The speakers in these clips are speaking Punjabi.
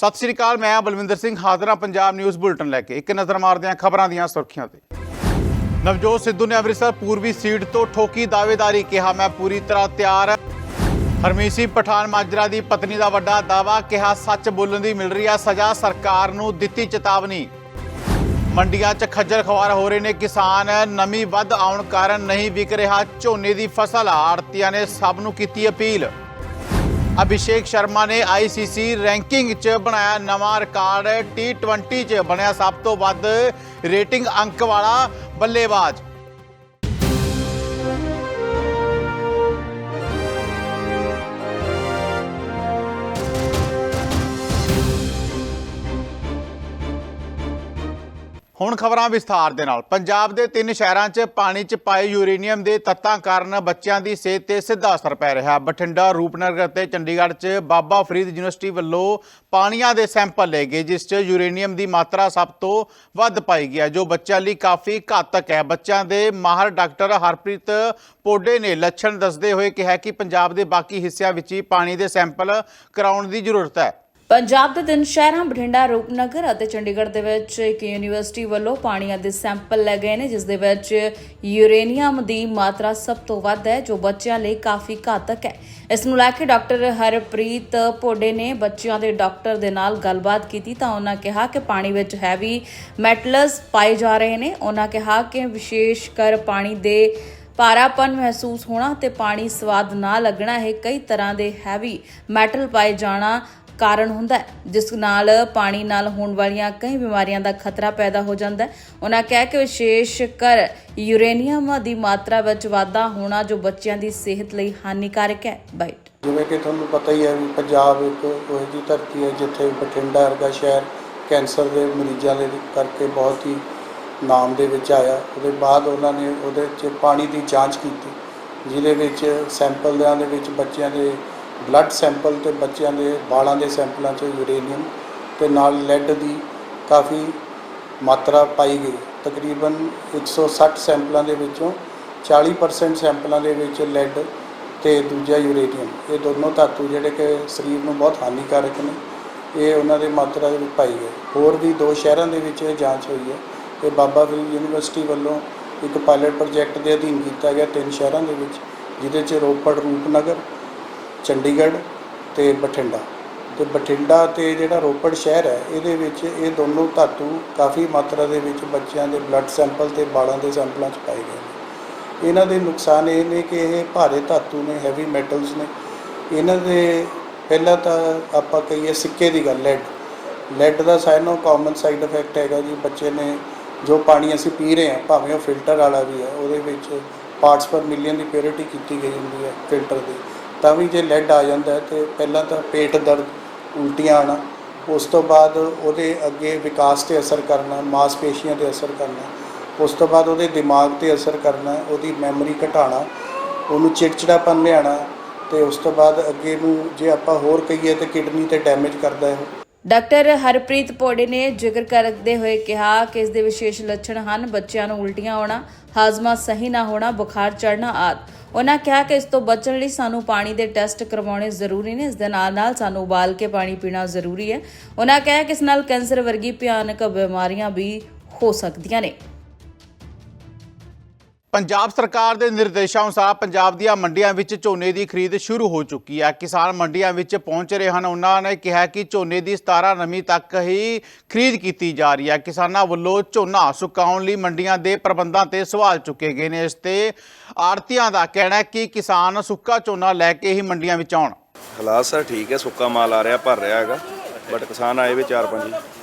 ਸਤਿ ਸ਼੍ਰੀ ਅਕਾਲ, ਮੈਂ ਬਲਵਿੰਦਰ ਸਿੰਘ, ਹਾਜ਼ਰਾ ਪੰਜਾਬ ਨਿਊਜ਼ ਬੁਲਟਨ ਲੈ ਕੇ। ਇੱਕ ਨਜ਼ਰ ਮਾਰਦੇ ਹਾਂ ਖਬਰਾਂ ਦੀਆਂ ਸੁਰਖੀਆਂ ਤੇ। ਨਵਜੋਤ ਸਿੱਧੂ ਨੇ ਅੰਮ੍ਰਿਤਸਰ ਪੂਰਬੀ ਸੀਟ ਤੋਂ ਠੋਕੀ ਦਾਅਵੇਦਾਰੀ ਕਿਹਾ, ਮੈਂ ਪੂਰੀ ਤਰ੍ਹਾਂ ਤਿਆਰ ਹਰਮੀਤ ਸਿੰਘ ਪਠਾਨ ਮਾਜਰਾ ਦੀ ਪਤਨੀ ਦਾ ਵੱਡਾ ਦਾਵਾ ਕਿਹਾ, ਸੱਚ ਬੋਲਣ ਦੀ ਮਿਲ ਰਹੀ ਹੈ ਸਜ਼ਾ, ਸਰਕਾਰ ਨੂੰ ਦਿੱਤੀ ਚੇਤਾਵਨੀ। ਮੰਡੀਆਂ 'ਚ ਖੱਜਲ ਖਵਾਰ ਹੋ ਰਹੇ ਨੇ ਕਿਸਾਨ, ਨਮੀ ਵੱਧ ਆਉਣ ਕਾਰਨ ਨਹੀਂ ਵਿਕ ਰਿਹਾ ਝੋਨੇ ਦੀ ਫਸਲ। ਆੜਤੀਆਂ ਨੇ ਸਭ ਨੂੰ ਕੀਤੀ ਅਪੀਲ। ਅਭਿਸ਼ੇਕ ਸ਼ਰਮਾ ਨੇ ਆਈਸੀਸੀ ਰੈਂਕਿੰਗ 'ਚ ਬਣਾਇਆ ਨਵਾਂ ਰਿਕਾਰਡ T20 'ਚ ਬਣਿਆ ਸਭ ਤੋਂ ਵੱਧ ਰੇਟਿੰਗ ਅੰਕ ਵਾਲਾ ਬੱਲੇਬਾਜ਼। ਹੁਣ ਖਬਰਾਂ ਵਿਸਥਾਰ ਦੇ ਨਾਲ। ਪੰਜਾਬ ਦੇ ਤਿੰਨ ਸ਼ਹਿਰਾਂ 'ਚ ਪਾਣੀ 'ਚ ਪਾਏ ਯੂਰੇਨੀਅਮ ਦੇ ਤੱਤਾਂ ਕਾਰਨ ਬੱਚਿਆਂ ਦੀ ਸਿਹਤ ਤੇ ਸਿੱਧਾ ਅਸਰ ਪੈ ਰਿਹਾ। ਬਠਿੰਡਾ, ਰੂਪਨਗਰ ਅਤੇ ਚੰਡੀਗੜ੍ਹ 'ਚ ਬਾਬਾ ਫਰੀਦ ਯੂਨੀਵਰਸਿਟੀ ਵੱਲੋਂ ਪਾਣੀਆਂ ਦੇ ਸੈਂਪਲ ਲਏ ਗਏ, ਜਿਸ 'ਚ ਯੂਰੇਨੀਅਮ ਦੀ ਮਾਤਰਾ ਸਭ ਤੋਂ ਵੱਧ ਪਾਈ ਗਈ ਹੈ, ਜੋ ਬੱਚਿਆਂ ਲਈ ਕਾਫੀ ਘਾਤਕ ਹੈ। ਬੱਚਿਆਂ ਦੇ ਮਾਹਰ ਡਾਕਟਰ ਹਰਪ੍ਰੀਤ ਪੋਡੇ ਨੇ ਲੱਛਣ ਦੱਸਦੇ ਹੋਏ ਕਿਹਾ ਕਿ ਪੰਜਾਬ ਦੇ ਬਾਕੀ ਹਿੱਸਿਆਂ ਵਿੱਚ ਹੀ ਪਾਣੀ ਦੇ ਸੈਂਪਲ ਕਰਾਉਣ ਦੀ ਜ਼ਰੂਰਤ ਹੈ। ਪੰਜਾਬ ਦੇ ਤਿੰਨ ਸ਼ਹਿਰਾਂ, ਬਠਿੰਡਾ, ਰੂਪਨਗਰ ਅਤੇ ਚੰਡੀਗੜ੍ਹ ਦੇ ਵਿੱਚ ਇੱਕ ਯੂਨੀਵਰਸਿਟੀ ਵੱਲੋਂ ਪਾਣੀਆਂ ਦੇ ਸੈਂਪਲ ਲਏ ਗਏ ਨੇ, ਜਿਸ ਦੇ ਵਿੱਚ ਯੂਰੇਨੀਅਮ ਦੀ ਮਾਤਰਾ ਸਭ ਤੋਂ ਵੱਧ ਹੈ, ਜੋ ਬੱਚਿਆਂ ਲਈ ਕਾਫੀ ਘਾਤਕ ਹੈ। ਇਸ ਨੂੰ ਲੈ ਕੇ ਡਾਕਟਰ ਹਰਪ੍ਰੀਤ ਪੋਡੇ ਨੇ ਬੱਚਿਆਂ ਦੇ ਡਾਕਟਰ ਦੇ ਨਾਲ ਗੱਲਬਾਤ ਕੀਤੀ ਤਾਂ ਉਹਨਾਂ ਕਿਹਾ ਕਿ ਪਾਣੀ ਵਿੱਚ ਹੈਵੀ ਮੈਟਲਸ ਪਾਏ ਜਾ ਰਹੇ ਨੇ। ਉਹਨਾਂ ਕਿਹਾ ਕਿ ਵਿਸ਼ੇਸ਼ ਕਰ ਪਾਣੀ ਦੇ ਪਾਰਾਪਨ ਮਹਿਸੂਸ ਹੋਣਾ ਤੇ ਪਾਣੀ ਸਵਾਦ ਨਾ ਲੱਗਣਾ, ਇਹ ਕਈ ਤਰ੍ਹਾਂ ਦੇ ਹੈਵੀ ਮੈਟਲ ਪਾਏ ਜਾਣਾ ਕਾਰਨ ਹੁੰਦਾ ਹੈ, ਜਿਸ ਨਾਲ ਪਾਣੀ ਨਾਲ ਹੋਣ ਵਾਲੀਆਂ ਕਈ ਬਿਮਾਰੀਆਂ ਦਾ ਖਤਰਾ ਪੈਦਾ ਹੋ ਜਾਂਦਾ ਹੈ। ਉਹਨਾਂ ਕਿਹਾ ਕਿ ਵਿਸ਼ੇਸ਼ ਕਰ ਯੂਰੇਨੀਅਮ ਦੀ ਮਾਤਰਾ ਵਿੱਚ ਵਾਧਾ ਹੋਣਾ ਜੋ ਬੱਚਿਆਂ ਦੀ ਸਿਹਤ ਲਈ ਹਾਨੀਕਾਰਕ ਹੈ। ਬਾਈਟ। ਜਿਵੇਂ ਕਿ ਤੁਹਾਨੂੰ ਪਤਾ ਹੀ ਹੈ ਵੀ ਪੰਜਾਬ ਇੱਕ ਉਹ ਜਿਹੀ ਧਰਤੀ ਹੈ ਜਿੱਥੇ ਬਠਿੰਡਾ ਵਰਗਾ ਸ਼ਹਿਰ ਕੈਂਸਰ ਦੇ ਮਰੀਜ਼ਾਂ ਦੇ ਕਰਕੇ ਬਹੁਤ ਹੀ ਨਾਮ ਦੇ ਵਿੱਚ ਆਇਆ। ਉਹਦੇ ਬਾਅਦ ਉਹਨਾਂ ਨੇ ਉਹਦੇ 'ਚ ਪਾਣੀ ਦੀ ਜਾਂਚ ਕੀਤੀ। ਜਿਹਦੇ ਵਿੱਚ ਸੈਂਪਲਾਂ ਦੇ ਵਿੱਚ ਬੱਚਿਆਂ ਦੇ ਬਲੱਡ ਸੈਂਪਲ ਤੇ ਬੱਚਿਆਂ ਦੇ ਵਾਲਾਂ ਦੇ ਸੈਂਪਲਾਂ 'ਚ ਯੂਰੇਨੀਅਮ ਤੇ ਨਾਲ ਲੈਡ ਦੀ ਕਾਫੀ ਮਾਤਰਾ ਪਾਈ ਗਈ। ਤਕਰੀਬਨ 160 ਸੈਂਪਲਾਂ ਦੇ ਵਿੱਚੋਂ 40% ਸੈਂਪਲਾਂ ਦੇ ਵਿੱਚ ਲੈਡ ਤੇ ਦੂਜਾ ਯੂਰੇਨੀਅਮ। ਇਹ ਦੋਨੋਂ ਧਾਤੂ ਜਿਹੜੇ ਕਿ ਸਰੀਰ ਨੂੰ ਬਹੁਤ ਹਾਨੀਕਾਰਕ ਨੇ, ਇਹ ਉਹਨਾਂ ਦੇ ਮਾਤਰਾ ਦੇ ਵਿੱਚ ਪਾਈ ਗਈ ਹੋਰ ਵੀ ਦੋ ਸ਼ਹਿਰਾਂ ਦੇ ਵਿੱਚ ਇਹ ਜਾਂਚ ਹੋਈ ਹੈ। ਇਹ ਬਾਬਾ ਫਰੀਦ ਯੂਨੀਵਰਸਿਟੀ ਵੱਲੋਂ ਇੱਕ ਪਾਇਲਟ ਪ੍ਰੋਜੈਕਟ ਦੇ ਅਧੀਨ ਕੀਤਾ ਗਿਆ ਤਿੰਨ ਸ਼ਹਿਰਾਂ ਦੇ ਵਿੱਚ, ਜਿਹਦੇ 'ਚ ਰੋਪੜ ਰੂਪਨਗਰ ਚੰਡੀਗੜ੍ਹ ਤੇ ਬਠਿੰਡਾ। ਤੇ ਬਠਿੰਡਾ ਤੇ ਜਿਹੜਾ ਰੋਪੜ ਸ਼ਹਿਰ ਹੈ, ਇਹਦੇ ਵਿੱਚ ਇਹ ਦੋਨੋਂ ਧਾਤੂ ਕਾਫੀ ਮਾਤਰਾ ਦੇ ਵਿੱਚ ਬੱਚਿਆਂ ਦੇ ਬਲੱਡ ਸੈਂਪਲ ਤੇ ਬਾਲਾਂ ਦੇ ਸੈਂਪਲਾਂ 'ਚ ਪਾਏ ਗਏ ਨੇ। ਇਹਨਾਂ ਦੇ ਨੁਕਸਾਨ ਇਹ ਨੇ ਕਿ ਇਹ ਭਾਰੇ ਧਾਤੂ ਨੇ ਹੈਵੀ ਮੈਟਲਸ ਨੇ। ਇਹਨਾਂ ਦੇ ਪਹਿਲਾਂ ਤਾਂ ਆਪਾਂ ਕਹੀਏ ਸਿੱਕੇ ਦੀ ਗੱਲ ਲੈਡ ਲੈਡ ਦਾ ਸਾਇਨੋ ਕਾਮਨ ਸਾਈਡ ਇਫੈਕਟ ਹੈਗਾ ਜੀ, ਬੱਚੇ ਨੇ ਜੋ ਪਾਣੀ ਅਸੀਂ ਪੀ ਰਹੇ ਹਾਂ, ਭਾਵੇਂ ਉਹ ਫਿਲਟਰ ਵਾਲਾ ਵੀ ਹੈ, ਉਹਦੇ ਵਿੱਚ ਪਾਰਟਸ ਪਰ ਮਿਲੀਅਨ ਦੀ ਪਿਓਰਿਟੀ ਕੀਤੀ ਗਈ ਹੁੰਦੀ ਹੈ ਫਿਲਟਰ ਦੀ। ਤਾਂ ਵੀ ਜੇ ਲੈਡ ਆ ਜਾਂਦਾ ਹੈ ਤੇ ਪਹਿਲਾਂ ਤਾਂ ਪੇਟ ਦਰਦ ਉਲਟੀਆਂ ਆਉਣਾ, ਉਸ ਤੋਂ ਬਾਅਦ ਉਹਦੇ ਅੱਗੇ ਵਿਕਾਸ ਤੇ ਅਸਰ ਕਰਨਾ, ਮਾਸਪੇਸ਼ੀਆਂ ਤੇ ਅਸਰ ਕਰਨਾ, ਉਸ ਤੋਂ ਬਾਅਦ ਉਹਦੇ ਦਿਮਾਗ ਤੇ ਅਸਰ ਕਰਨਾ, ਉਹਦੀ ਮੈਮਰੀ ਘਟਾਣਾ ਉਹਨੂੰ ਚਿੜਚਿੜਾਪਨ ਲਿਆਉਣਾ ਤੇ ਉਸ ਤੋਂ ਬਾਅਦ ਅੱਗੇ ਨੂੰ ਜੇ ਆਪਾਂ ਹੋਰ ਕਹੀਏ ਤੇ ਕਿਡਨੀ ਤੇ ਡੈਮੇਜ ਕਰਦਾ ਹੈ। ਡਾਕਟਰ ਹਰਪ੍ਰੀਤ ਪੋੜੇ ਨੇ ਜ਼ਿਕਰ ਕਰਦੇ ਹੋਏ ਕਿਹਾ ਕਿ ਇਸ ਦੇ ਵਿਸ਼ੇਸ਼ ਲੱਛਣ ਹਨ ਬੱਚਿਆਂ ਨੂੰ ਉਲਟੀਆਂ ਆਉਣਾ, ਹਾਜ਼ਮਾ ਸਹੀ ਨਾ ਹੋਣਾ, ਬੁਖਾਰ ਚੜ੍ਹਨਾ ਆਦਿ। ਉਹਨਾਂ ਕਿਹਾ ਕਿ ਇਸ ਤੋਂ ਬਚਣ ਲਈ ਸਾਨੂੰ ਪਾਣੀ ਦੇ ਟੈਸਟ ਕਰਵਾਉਣੇ ਜ਼ਰੂਰੀ ਨੇ, ਇਸ ਦੇ ਨਾਲ ਨਾਲ ਸਾਨੂੰ ਉਬਾਲ ਕੇ ਪਾਣੀ ਪੀਣਾ ਜ਼ਰੂਰੀ ਹੈ। ਉਹਨਾਂ ਕਿਹਾ ਕਿ ਇਸ ਨਾਲ ਕੈਂਸਰ ਵਰਗੀ ਭਿਆਨਕ ਬਿਮਾਰੀਆਂ ਵੀ ਹੋ ਸਕਦੀਆਂ ਨੇ। ਪੰਜਾਬ ਸਰਕਾਰ ਦੇ ਨਿਰਦੇਸ਼ਾਂ ਅਨੁਸਾਰ ਪੰਜਾਬ ਦੀਆਂ ਮੰਡੀਆਂ ਵਿੱਚ ਝੋਨੇ ਦੀ ਖਰੀਦ ਸ਼ੁਰੂ ਹੋ ਚੁੱਕੀ ਹੈ। ਕਿਸਾਨ ਮੰਡੀਆਂ ਵਿੱਚ ਪਹੁੰਚ ਰਹੇ ਹਨ। ਉਹਨਾਂ ਨੇ ਕਿਹਾ ਕਿ ਝੋਨੇ ਦੀ 17 ਨਵੀਂ ਤੱਕ ਹੀ ਖਰੀਦ ਕੀਤੀ ਜਾ ਰਹੀ ਹੈ। ਕਿਸਾਨਾਂ ਵੱਲੋਂ ਝੋਨਾ ਸੁਕਾਉਣ ਲਈ ਮੰਡੀਆਂ ਦੇ ਪ੍ਰਬੰਧਾਂ ਤੇ ਸਵਾਲ ਚੁੱਕੇ ਗਏ ਨੇ। ਇਸ ਤੇ ਆੜਤੀਆਂ ਦਾ ਕਹਿਣਾ ਹੈ ਕਿ ਕਿਸਾਨ ਸੁੱਕਾ ਝੋਨਾ ਲੈ ਕੇ ਹੀ ਮੰਡੀਆਂ ਵਿੱਚ ਆਉਣ। ਹਾਲਾਤ ਸਰ ਠੀਕ ਹੈ। ਸੁੱਕਾ ਮਾਲ ਆ ਰਿਹਾ, ਭਰ ਰਿਹਾ ਹੈਗਾ। ਬਟ ਕਿਸਾਨ ਆਏ ਵੀ ਚਾਰ ਪੰਜ ਹੀ। ਅਹ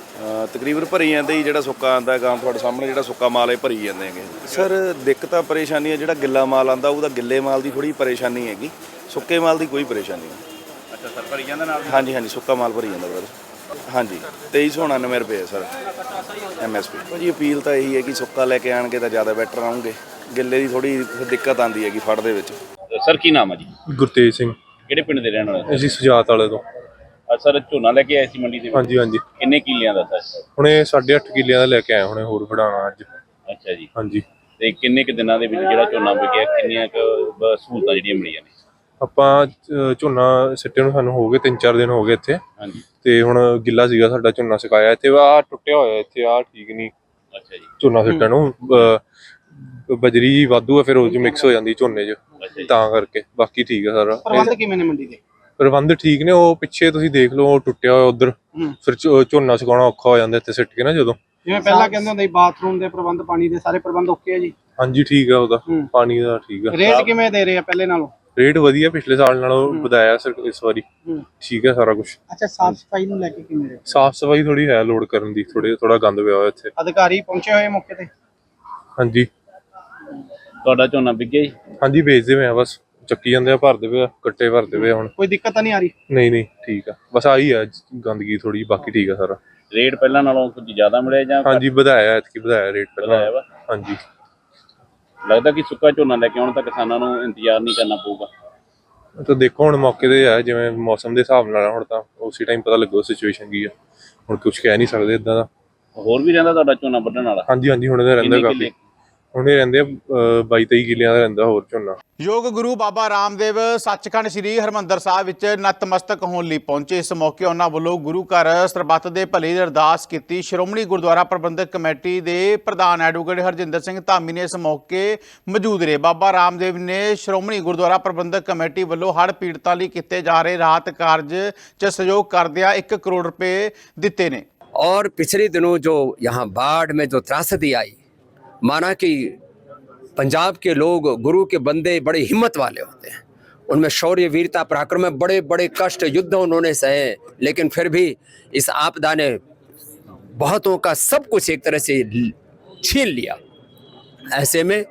ਤਕਰੀਬਨ ਭਰੀ ਜਾਂਦੇ ਹੀ ਜਿਹੜਾ ਸੁੱਕਾ ਆਂਦਾ ਹੈਗਾ ਤੁਹਾਡੇ ਸਾਹਮਣੇ ਜਿਹੜਾ ਸੁੱਕਾ ਮਾਲ ਹੈ ਭਰੀ ਜਾਂਦੇ ਹੈਗੇ। ਸਰ ਦਿੱਕਤਾਂ ਪਰੇਸ਼ਾਨੀ ਹੈ ਜਿਹੜਾ ਗਿੱਲਾ ਮਾਲ ਆਂਦਾ ਉਹਦਾ ਗਿੱਲੇ ਮਾਲ ਦੀ ਥੋੜੀ ਪਰੇਸ਼ਾਨੀ ਹੈਗੀ। ਸੁੱਕੇ ਮਾਲ ਦੀ ਕੋਈ ਪਰੇਸ਼ਾਨੀ ਨਹੀਂ। ਅੱਛਾ ਸਰ ਭਰੀ ਜਾਂਦਾ ਨਾਲ ਹਾਂਜੀ ਹਾਂਜੀ ਸੁੱਕਾ ਮਾਲ ਭਰੀ ਜਾਂਦਾ ਬ੍ਰਦਰ ਹਾਂਜੀ 2399 ਰੁਪਏ ਸਰ। ਐਮਐਸਪੀ ਭਾਜੀ ਅਪੀਲ ਤਾਂ ਇਹੀ ਹੈ ਕਿ ਸੁੱਕਾ ਲੈ ਕੇ ਆਣਗੇ ਤਾਂ ਜ਼ਿਆਦਾ ਬੈਟਰ ਆਉਂਗੇ। ਗਿੱਲੇ ਦੀ ਥੋੜੀ ਦਿੱਕਤ ਆਂਦੀ ਹੈਗੀ ਫੜ ਦੇ ਵਿੱਚ। ਸਰ ਕੀ ਨਾਮ ਆ ਜੀ? ਗੁਰਤੇਜ ਸਿੰਘ। ਕਿਹੜੇ ਪਿੰਡ ਦੇ ਰਹਿਣ ਵਾਲੇ ਅਸੀਂ ਸੁਜਾਤ ਵਾਲੇ ਤੋਂ। ਸਰ ਝੋਨਾ ਲੈ ਕੇ ਆਏ ਸੀ ਮੰਡੀ ਦੇ ਵਿੱਚ? ਹਾਂਜੀ ਹਾਂਜੀ। ਕਿੰਨੇ ਕਿੱਲਿਆਂ ਦਾ ਸਰ? ਹੁਣੇ 8.5 ਕਿੱਲਿਆਂ ਦਾ ਲੈ ਕੇ ਆਏ ਹੁਣੇ ਹੋਰ ਵਡਾਣਾ ਅੱਜ। ਅੱਛਾ ਜੀ। ਹਾਂਜੀ। ਤੇ ਕਿੰਨੇ ਕੁ ਦਿਨਾਂ ਦੇ ਵਿੱਚ ਜਿਹੜਾ ਝੋਨਾ ਵਿਕਿਆ ਕਿੰਨੀਆਂ ਕੁ ਬ- ਸਹੂਲਤਾਂ ਜਿਹੜੀਆਂ ਮਿਲੀਆਂ ਨੇ? ਆਪਾਂ ਝੋਨਾ ਸਿੱਟੇ ਨੂੰ ਸਾਨੂੰ ਹੋ ਗਏ 3-4 ਦਿਨ ਹੋ ਗਏ ਇੱਥੇ। ਹਾਂਜੀ। ਤੇ ਹੁਣ ਗਿੱਲਾ ਸੀਗਾ ਸਾਡਾ ਝੋਨਾ ਸੁਕਾਇਆ। ਇੱਥੇ ਆ ਟੁੱਟਿਆ ਹੋਇਆ ਇੱਥੇ ਆ ਠੀਕ ਨਹੀਂ। ਅੱਛਾ ਜੀ। ਝੋਨਾ ਸਿੱਟਣ ਨੂੰ ਬਜਰੀ ਵਾਧੂ ਆ ਫਿਰ ਉਹ ਚ ਮਿਕਸ ਹੋ ਜਾਂਦੀ ਝੋਨੇ 'ਚ। ਅੱਛਾ ਜੀ। ਤਾਂ ਕਰਕੇ ਬਾਕੀ ਠੀਕ ਆ ਸਾਰਾ। ਪ੍ਰਬੰਧ ਕਿਵੇਂ ਨੇ ਮੰਡੀ ਦੇ? ਪ੍ਰਬੰਧ ਠੀਕ ਨੇ ਉਹ ਪਿੱਛੇ ਤੁਸੀਂ ਦੇਖ ਲਓ ਉਹ ਟੁੱਟਿਆ ਹੋਇਆ ਉਧਰ। ਫਿਰ ਝੋ- ਝੋਨਾ ਸੁਕਾਉਣਾ ਔਖਾ ਹੋ ਜਾਂਦਾ ਇੱਥੇ ਸਿੱਟ ਕੇ ਨਾ ਜਦੋਂ। ਜਿਵੇਂ ਪਹਿਲਾਂ ਕਹਿੰਦੇ ਹੁੰਦੇ ਸੀ ਬਾਥਰੂਮ ਦੇ ਪ੍ਰਬੰਧ ਪਾਣੀ ਦੇ ਸਾਰੇ ਪ੍ਰਬੰਧ ਓਕੇ ਆ ਜੀ। ਹਾਂਜੀ ਠੀਕ ਆ ਉਹਦਾ। ਹੂੰ। ਪਾਣੀ ਦਾ ਠੀਕ ਆ। ਰੇਟ ਕਿਵੇਂ ਦੇ ਰਹੇ ਆ ਪਹਿਲੇ ਨਾਲੋਂ? ਰੇਟ ਵਧੀਆ ਪਿਛਲੇ ਸਾਲ ਨਾਲੋਂ ਵਧਾਇਆ ਸਰ ਇਸ ਵਾਰੀ। ਹੂੰ। ਠੀਕ ਹੈ ਸਾਰਾ ਕੁਝ ਅੱਛਾ ਸਾਫ਼ ਸਫ਼ਾਈ ਨੂੰ ਲੈ ਕੇ ਕਿਵੇਂ ਰਹੇ? ਸਾਫ਼ ਸਫ਼ਾਈ ਥੋੜੀ ਹੈ ਲੋਡ ਕਰਨ ਦੀ ਥੋੜੇ ਥੋੜਾ ਗੰਦ ਪਿਆ ਹੋਇਆ ਇੱਥੇ। ਅਧਿਕਾਰੀ ਪਹੁੰਚੇ ਹੋਏ ਮੌਕੇ ਤੇ? ਹਾਂਜੀ। ਤੁਹਾਡਾ ਝੋਨਾ ਵਿਕ ਗਿਆ ਜੀ? ਹਾਂਜੀ ਵੇਚਦੇ ਪਏ ਆ ਬਸ। ਚੱਕੀ ਜਾਂਦੇ ਆ ਭਰਦੇ ਪਏ ਆ ਗੱਟੇ ਭਰਦੇ ਪਏ ਆ ਹੁਣ। ਕੋਈ ਦਿੱਕਤ ਤਾਂ ਨਹੀਂ ਆ ਰਹੀ? ਨਹੀਂ ਨਹੀਂ ਠੀਕ ਆ। ਬਸ ਆਹੀ ਆ ਗੰਦਗੀ ਥੋੜੀ ਬਾਕੀ ਠੀਕ ਆ ਸਾਰਾ। ਰੇਟ ਪਹਿਲਾਂ ਨਾਲੋਂ ਕੁਝ ਜ਼ਿਆਦਾ ਮਿਲਿਆ ਜਾਂ ਹਾਂਜੀ ਵਧਾਇਆ ਐਤਕੀ ਵਧਾਇਆ ਰੇਟ ਵਧਾਇਆ ਪਹਿਲਾਂ ਵਾ। ਹਾਂਜੀ। ਲੱਗਦਾ ਕਿ ਸੁੱਕਾ ਝੋਨਾ ਲੈ ਕੇ ਆਉਣ ਤਾਂ ਕਿਸਾਨਾਂ ਨੂੰ ਇੰਤਜ਼ਾਰ ਨਹੀਂ ਕਰਨਾ ਪਊਗਾ। ਤਾਂ ਦੇਖੋ ਹੁਣ ਮੌਕੇ ਤੇ ਆ ਜਿਵੇਂ ਮੌਸਮ ਦੇ ਹਿਸਾਬ ਨਾਲ ਆ ਹੁਣ ਤਾਂ ਉਸੇ ਟਾਈਮ ਪਤਾ ਲੱਗੋ ਸਿਚੁਏਸ਼ਨ ਕੀ ਆ। ਹੁਣ ਕੁਝ ਕਹਿ ਨਹੀਂ ਸਕਦੇ ਇਦਾਂ ਦਾ। ਹੋਰ ਵੀ ਰਹਿੰਦਾ ਤੁਹਾਡਾ ਝੋਨਾ ਵੱਢਣ ਵਾਲਾ? ਹਾਂਜੀ ਹਾਂਜੀ ਹੁਣ ਇਹਦਾ ਰਹਿੰਦਾ ਕਿੰਨੇ ਕਾਫੀ। ਕਿੱਲੇ? ਹੁਣ ਇਹ ਰਹਿੰਦੇ 22 23 ਕਿੱਲਿਆਂ ਦਾ ਰਹਿੰਦਾ ਹੋਰ ਝੋਨਾ ਯੋਗ ਗੁਰੂ ਬਾਬਾ ਰਾਮਦੇਵ ਸੱਚਖੰਡ ਸ੍ਰੀ ਹਰਮੰਦਰ ਸਾਹਿਬ ਵਿੱਚ ਨਤਮਸਤਕ ਹੋਣ ਲਈ ਪਹੁੰਚੇ ਇਸ ਮੌਕੇ ਉਹਨਾਂ ਵੱਲੋਂ ਗੁਰੂ ਘਰ ਸਰਬੱਤ ਦੇ ਭਲੇ ਦੀ ਅਰਦਾਸ ਕੀਤੀ ਸ਼੍ਰੋਮਣੀ ਗੁਰਦੁਆਰਾ ਪ੍ਰਬੰਧਕ ਕਮੇਟੀ ਦੇ ਪ੍ਰਧਾਨ ਐਡਵੋਕੇਟ ਹਰਜਿੰਦਰ ਸਿੰਘ ਧਾਮੀ ਨੇ ਇਸ ਮੌਕੇ ਮੌਜੂਦ ਰਹੇ ਬਾਬਾ ਰਾਮਦੇਵ ਨੇ ਸ਼੍ਰੋਮਣੀ ਗੁਰਦੁਆਰਾ ਪ੍ਰਬੰਧਕ ਕਮੇਟੀ ਵੱਲੋਂ ਹੜ੍ਹ ਪੀੜਤਾਂ ਲਈ ਕੀਤੇ ਜਾ ਰਹੇ ਰਾਹਤ ਕਾਰਜ 'ਚ ਸਹਿਯੋਗ ਕਰਦਿਆਂ 1 ਕਰੋੜ ਰੁਪਏ ਦਿੱਤੇ ਨੇ और पिछले दिनों जो यहाँ बाढ़ में जो त्रासदी आई माना कि पंजाब के लोग, गुरु के बंदे बड़े हिम्मत वाले होते हैं। उनमें शौर्य, वीरता, पराक्रम में बड़े बड़े कष्ट, युद्ध उन्होंने सहे। लेकिन फिर भी इस आपदा ने बहुतों का सब कुछ एक तरह से छीन लिया। ऐसे में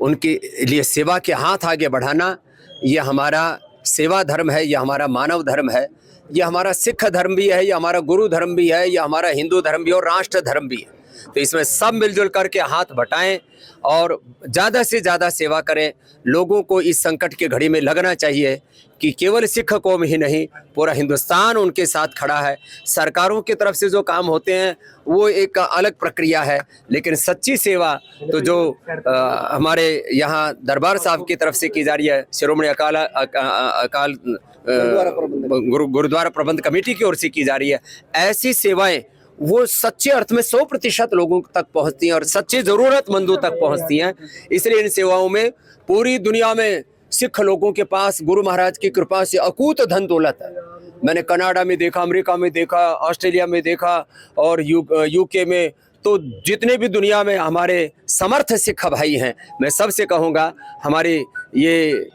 उनके लिए सेवा के हाथ आगे बढ़ाना, ये हमारा सेवा धर्म है यह हमारा मानव धर्म है। यह हमारा सिख धर्म भी है यह हमारा गुरु धर्म भी है यह हमारा हिंदू धर्म भी और राष्ट्र धर्म भी है। तो इसमें सब मिलजुल करके हाथ बटाएँ और ज़्यादा से ज़्यादा सेवा करें। लोगों को इस संकट की घड़ी में लगना चाहिए कि केवल सिख कौम ही नहीं पूरा हिंदुस्तान उनके साथ खड़ा है। सरकारों की तरफ़ से जो काम होते हैं वो एक अलग प्रक्रिया है। लेकिन सच्ची सेवा तो जो अ, हमारे यहाँ दरबार साहब की तरफ़ से की जा रही है शिरोमणि अकाल अकाल गुरु गुरुद्वारा प्रबंध कमेटी की ओर से की जा रही है। ऐसी सेवाएँ वो सच्चे अर्थ में सौ प्रतिशत लोगों तक पहुँचती हैं और सच्चे जरूरतमंदों तक पहुँचती हैं। इसलिए इन सेवाओं में पूरी दुनिया में सिख लोगों के पास गुरु महाराज की कृपा से अकूत धन दौलत है। मैंने कनाडा में देखा, अमेरिका में देखा, ऑस्ट्रेलिया में देखा और यू, यूके में। तो जितने भी दुनिया में हमारे समर्थ सिख भाई हैं, मैं सबसे कहूँगा, हमारे ये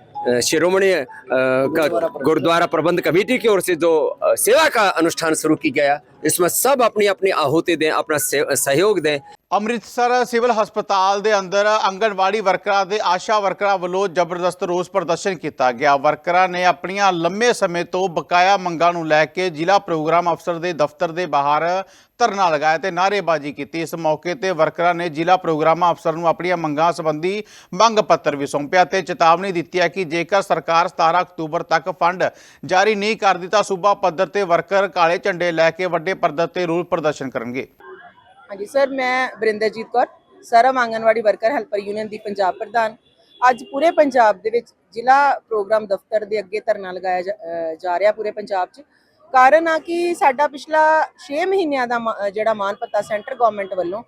शिरोमणि अ, का गुरुद्वारा प्रबंध कमेटी की ओर से जो अ, सेवा का अनुष्ठान शुरू की गया इसमें सब अपनी अपनी आहुति दें अपना से- सहयोग दें ਅੰਮ੍ਰਿਤਸਰ ਸਿਵਲ ਹਸਪਤਾਲ ਦੇ ਅੰਦਰ ਆਂਗਣਵਾੜੀ ਵਰਕਰਾਂ ਦੇ ਆਸ਼ਾ ਵਰਕਰਾਂ ਵੱਲੋਂ ਜ਼ਬਰਦਸਤ ਰੋਸ ਪ੍ਰਦਰਸ਼ਨ ਕੀਤਾ ਗਿਆ। ਵਰਕਰਾਂ ਨੇ ਆਪਣੀਆਂ ਲੰਮੇ ਸਮੇਂ ਤੋਂ ਬਕਾਇਆ ਮੰਗਾਂ ਨੂੰ ਲੈ ਕੇ ਜ਼ਿਲ੍ਹਾ ਪ੍ਰੋਗਰਾਮ ਅਫਸਰ ਦੇ ਦਫ਼ਤਰ ਦੇ ਬਾਹਰ ਧਰਨਾ ਲਗਾਇਆ ਤੇ ਨਾਅਰੇਬਾਜ਼ੀ ਕੀਤੀ। ਇਸ ਮੌਕੇ ਤੇ ਵਰਕਰਾਂ ਨੇ ਜ਼ਿਲ੍ਹਾ ਪ੍ਰੋਗਰਾਮ ਅਫਸਰ ਨੂੰ ਆਪਣੀਆਂ ਮੰਗਾਂ ਸੰਬੰਧੀ ਮੰਗ ਪੱਤਰ ਵੀ ਸੌਂਪਿਆ ਤੇ ਚੇਤਾਵਨੀ ਦਿੱਤੀ ਹੈ ਕਿ ਜੇਕਰ ਸਰਕਾਰ 17 ਅਕਤੂਬਰ ਤੱਕ ਫੰਡ ਜਾਰੀ ਨਹੀਂ ਕਰਦੀ ਤਾਂ ਸੂਬਾ ਪੱਧਰ ਤੇ ਵਰਕਰ ਕਾਲੇ ਝੰਡੇ ਲੈ ਕੇ ਵੱਡੇ ਪੱਧਰ ਤੇ ਰੋਸ ਪ੍ਰਦਰਸ਼ਨ ਕਰਨਗੇ। ਹਾਂਜੀ, ਸਰ, ਮੈਂ ਬਰਿੰਦਰਜੀਤ ਕੌਰ ਸਰਵ ਆਂਗਨਵਾੜੀ ਵਰਕਰ, ਹੈਲਪਰ ਯੂਨੀਅਨ ਦੀ ਪੰਜਾਬ ਪ੍ਰਧਾਨ। ਅੱਜ ਪੂਰੇ ਪੰਜਾਬ ਦੇ ਵਿੱਚ ਜ਼ਿਲ੍ਹਾ ਪ੍ਰੋਗਰਾਮ ਦਫ਼ਤਰ ਦੇ ਅੱਗੇ ਧਰਨਾ ਲਗਾਇਆ ਜਾ- ਜਾ ਰਿਹਾ ਪੂਰੇ ਪੰਜਾਬ 'ਚ। ਕਾਰਨ ਆ ਕਿ ਸਾਡਾ ਪਿਛਲਾ 6 ਮਹੀਨਿਆਂ ਦਾ ਮਾ- ਜਿਹੜਾ ਮਾਨ ਪੱਤਾ ਸੈਂਟਰ ਗਵਰਨਮੈਂਟ ਵੱਲੋਂ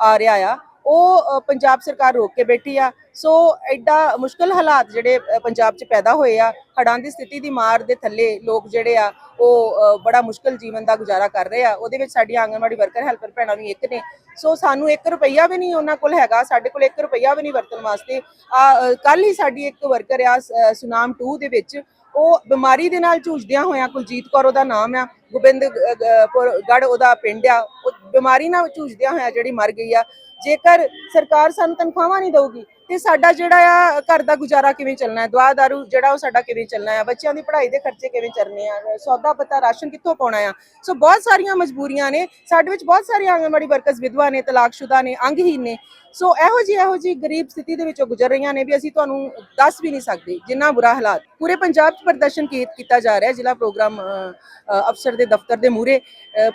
ਆ ਰਿਹਾ ਆ। ਉਹ ਪੰਜਾਬ ਸਰਕਾਰ ਰੋਕ ਕੇ ਬੈਠੀ ਆ। ਸੋ ਐਡਾ ਮੁਸ਼ਕਲ ਹਾਲਾਤ ਜਿਹੜੇ ਪੰਜਾਬ 'ਚ ਪੈਦਾ ਹੋਏ ਆ। ਹੜ੍ਹਾਂ ਦੀ ਸਥਿਤੀ ਦੀ ਮਾਰ ਦੇ ਥੱਲੇ ਲੋਕ ਜਿਹੜੇ ਆ, ਉਹ ਬੜਾ ਮੁਸ਼ਕਲ ਜੀਵਨ ਦਾ ਗੁਜ਼ਾਰਾ ਕਰ ਰਹੇ ਆ। ਉਹਦੇ ਵਿੱਚ ਸਾਡੀ ਆਂਗਨਵਾੜੀ ਵਰਕਰ, ਹੈਲਪਰ ਭੈਣਾਂ ਵੀ ਇੱਕ ਨੇ। ਸੋ ਸਾਨੂੰ 1 ਰੁਪਈਆ ਵੀ ਨਹੀਂ ਉਹਨਾਂ ਕੋਲ ਹੈਗਾ। ਸਾਡੇ ਕੋਲ 1 ਰੁਪਈਆ ਵੀ ਨਹੀਂ ਵਰਤਣ ਵਾਸਤੇ। ਆ ਕੱਲ ਹੀ ਸਾਡੀ ਇੱਕ ਵਰਕਰ ਆ, ਸ- ਸੁਨਾਮ 2 ਦੇ ਵਿੱਚ ਉਹ ਬਿਮਾਰੀ ਦੇ ਨਾਲ ਜੂਝਦਿਆਂ ਹੋਇਆਂ ਕੁਲਜੀਤ ਕੌਰ ਉਹਦਾ ਨਾਮ ਆ, ਗੋਬਿੰਦ ਗੜ ਉਹਦਾ ਪਿੰਡ ਆ, ਉਹ ਬਿਮਾਰੀ ਨਾਲ ਜੂਝਦਿਆਂ ਹੋਇਆਂ ਜਿਹੜੀ ਮਰ ਗਈ ਆ। ਜੇਕਰ ਸਰਕਾਰ ਸਾਨੂੰ ਤਨਖਾਹਾਂ ਨਹੀਂ ਦਊਗੀ ਤੇ ਸਾਡਾ ਜਿਹੜਾ ਆ, ਘਰ ਦਾ ਗੁਜ਼ਾਰਾ ਕਿਵੇਂ ਚੱਲਣਾ ਹੈ? ਦਵਾ ਦਾਰੂ ਜਿਹੜਾ ਉਹ ਸਾਡਾ ਕਿਵੇਂ ਚੱਲਣਾ ਹੈ? ਬੱਚਿਆਂ ਦੀ ਪੜ੍ਹਾਈ ਦੇ ਖਰਚੇ ਕਿਵੇਂ ਚੱਲਣੇ ਆ? ਸੌਦਾ ਪੱਤਾ ਰਾਸ਼ਨ ਕਿੱਥੋਂ ਪਾਉਣਾ ਆ? ਸੋ ਬਹੁਤ ਸਾਰੀਆਂ ਮਜਬੂਰੀਆਂ ਨੇ। ਸਾਡੇ ਵਿੱਚ ਬਹੁਤ ਸਾਰੀਆਂ ਆਂਗਨਵਾੜੀ ਵਰਕਰਸ ਵਿਧਵਾ ਨੇ, ਤਲਾਕਸ਼ੁਦਾ ਨੇ ਅੰਗਹੀਨ ਨੇ। ਸੋ ਇਹੋ ਜਿਹੀ ਇਹੋ ਜਿਹੀ ਗਰੀਬ ਸਥਿਤੀ ਦੇ ਵਿੱਚੋਂ ਗੁਜ਼ਰ ਰਹੀਆਂ ਨੇ ਵੀ ਅਸੀਂ ਤੁਹਾਨੂੰ ਦੱਸ ਵੀ ਨਹੀਂ ਸਕਦੇ ਜਿੰਨਾ ਬੁਰਾ ਹਾਲਾਤ। ਪੂਰੇ ਪੰਜਾਬ 'ਚ ਪ੍ਰਦਰਸ਼ਨ ਕੀਤਾ ਜਾ ਰਿਹਾ ਹੈ? ਜ਼ਿਲ੍ਹਾ ਪ੍ਰੋਗਰਾਮ ਅਫਸਰ ਦੇ ਦਫ਼ਤਰ ਦੇ ਮੂਹਰੇ